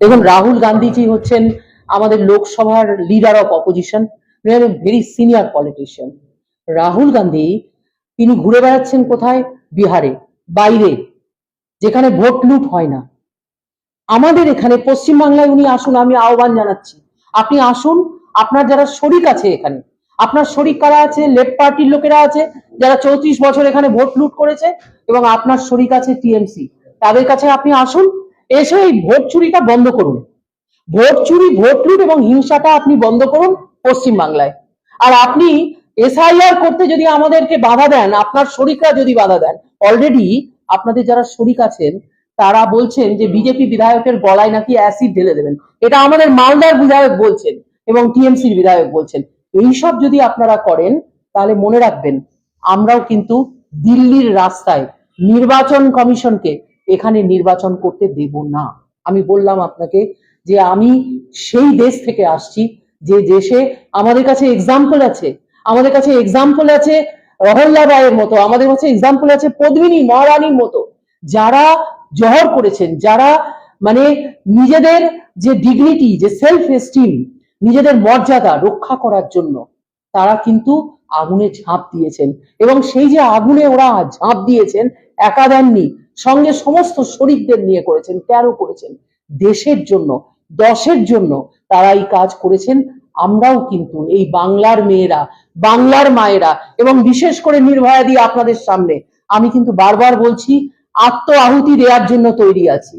দেখুন, রাহুল গান্ধীজি হচ্ছেন আমাদের লোকসভার leader of opposition very senior politician Rahul Gandhi, তিনি ঘুরে বেড়াচ্ছেন কোথায়? বিহারে, বাইরে, যেখানে ভোট লুট হয় না। আমাদের এখানে পশ্চিমবাংলায় উনি আসুন, আমি আহ্বান জানাচ্ছি। আপনি আসুন, আপনার যারা শরিক আছে এখানে, আপনার শরিক কারা আছে? লেফট পার্টির লোকেরা আছে, যারা চৌত্রিশ বছর এখানে ভোট লুট করেছে, এবং আপনার শরিক আছে টিএমসি। তাদের কাছে আপনি আসুন এসে এই ভোট চুরিটা বন্ধ করুন। ভোট চুরি, ভোট লুট এবং হিংসাটা আপনি বন্ধ করুন পশ্চিম বাংলায়। আর আপনি এসআইআর করতে যদি আমাদেরকে বাধা দেন, আপনার শরিকরা যদি বাধা দেন অলরেডি আপনাদের যারা শরিক আছেন, তারা বলছেন যে বিজেপি বিধায়কের গলায় নাকি অ্যাসিড ঢেলে দেবেন। এটা আমাদের মালদার বিধায়ক বলছেন এবং টিএমসির বিধায়ক বলছেন। এইসব যদি আপনারা করেন, তাহলে মনে রাখবেন, আমরাও কিন্তু দিল্লির রাস্তায় নির্বাচন কমিশনকে এখানে নির্বাচন করতে দেব না। আমি বললাম আপনাকে যে আমি সেই দেশ থেকে আসছি, যে দেশে আমাদের কাছে এক্সাম্পল আছে। আমাদের কাছে এক্সাম্পল আছে রহল্লা রায়ের মতো, আমাদের কাছে এক্সাম্পল আছে পদ্মিনী মহারানীর মতো। যারা জহর করেছেন, যারা মানে নিজেদের যে ডিগনিটি যে সেলফ এস্টিম নিজেদের মর্যাদা রক্ষা করার জন্য তারা কিন্তু আগুনে ঝাঁপ দিয়েছেন। এবং সেই যে আগুনে ওরা ঝাঁপ দিয়েছেন, একা দেননি। সঙ্গে সমস্ত শরীরদের নিয়ে করেছেন, তেরো করেছেন। দেশের জন্য, দশের জন্য তারা এই কাজ করেছেন। আমরাও কিন্তু এই বাংলার মেয়েরা, বাংলার মায়েরা এবং বিশেষ করে নির্ভয়া দিয়ে আপনাদের সামনে, আমি কিন্তু বারবার বলছি আত্ম আহুতি দেওয়ার জন্য তৈরি আছি।